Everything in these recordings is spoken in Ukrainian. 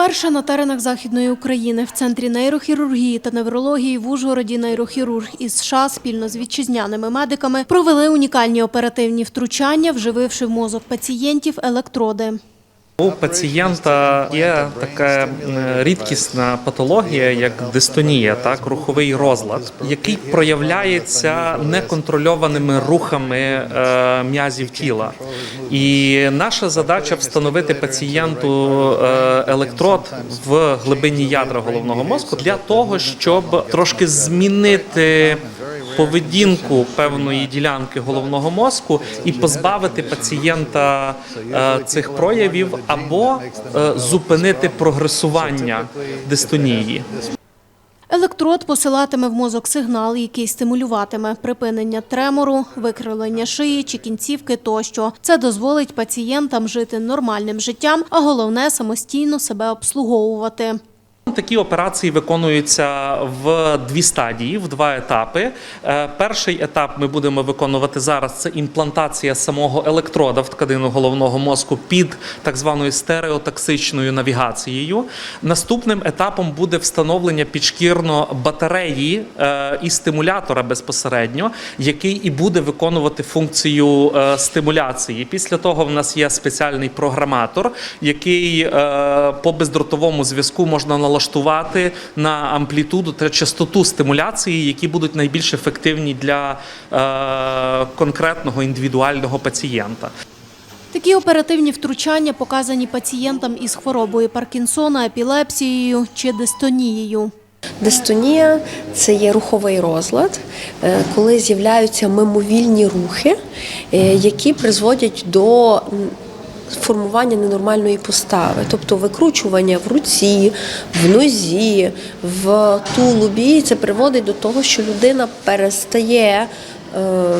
Вперше на теренах Західної України в Центрі нейрохірургії та неврології в Ужгороді нейрохірург із США спільно з вітчизняними медиками провели унікальні оперативні втручання, вжививши в мозок пацієнтів електроди. У пацієнта є така е, рідкісна патологія, як дистонія, так руховий розлад, який проявляється неконтрольованими рухами е, м'язів тіла. І наша задача встановити пацієнту е, електрод в глибині ядра головного мозку для того, щоб трошки змінити поведінку певної ділянки головного мозку і позбавити пацієнта е, цих проявів або е, зупинити прогресування дистонії. Електрод посилатиме в мозок сигнал, який стимулюватиме припинення тремору, викривлення шиї чи кінцівки тощо. Це дозволить пацієнтам жити нормальним життям, а головне самостійно себе обслуговувати. Такі операції виконуються в дві стадії, в два етапи. Е, Перший етап ми будемо виконувати зараз. Це імплантація самого електрода в тканину головного мозку під так званою стереотаксичною навігацією. Наступним етапом буде встановлення підшкірно батареї е, і стимулятора безпосередньо, який і буде виконувати функцію е, стимуляції. Після того в нас є спеціальний програматор, який по бездротовому зв'язку можна налаштувати на амплітуду та частоту стимуляції, які будуть найбільш ефективні для е, конкретного індивідуального пацієнта. Такі оперативні втручання показані пацієнтам із хворобою Паркінсона, епілепсією чи дистонією. Дистонія це є руховий розлад, е, коли з'являються мимовільні рухи, е, які призводять до формування ненормальної постави, тобто викручування в руці, в нозі, в тулубі. Це приводить до того, що людина перестає. е,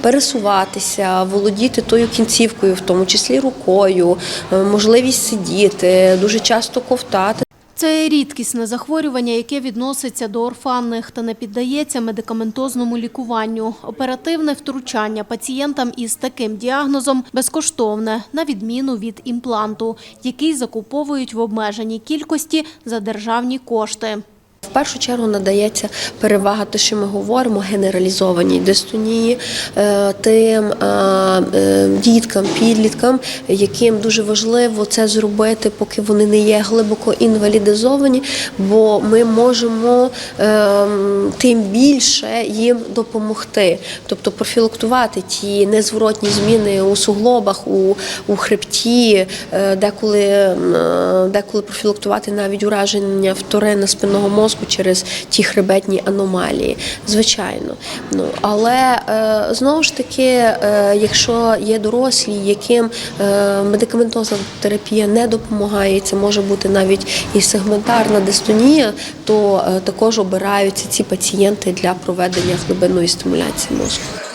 Пересуватися, володіти тою кінцівкою, в тому числі рукою, е, можливість сидіти, дуже часто ковтати. Це рідкісне захворювання, яке відноситься до орфанних та не піддається медикаментозному лікуванню. Оперативне втручання пацієнтам із таким діагнозом безкоштовне, на відміну від імпланту, який закуповують в обмеженій кількості за державні кошти. В першу чергу надається перевага, те, що ми говоримо, генералізованій дистонії, е, тим е, діткам, підліткам, яким дуже важливо це зробити, поки вони не є глибоко інвалідизовані, бо ми можемо е, тим більше їм допомогти, тобто профілактувати ті незворотні зміни у суглобах, у, у хребті, е, деколи, деколи профілактувати навіть ураження вторинна спинного мозку через ті хребетні аномалії, звичайно. Ну але е, знову ж таки, е, якщо є дорослі, яким е, медикаментозна терапія не допомагає, це може бути навіть і сегментарна дистонія, то також обираються ці пацієнти для проведення глибинної стимуляції мозку.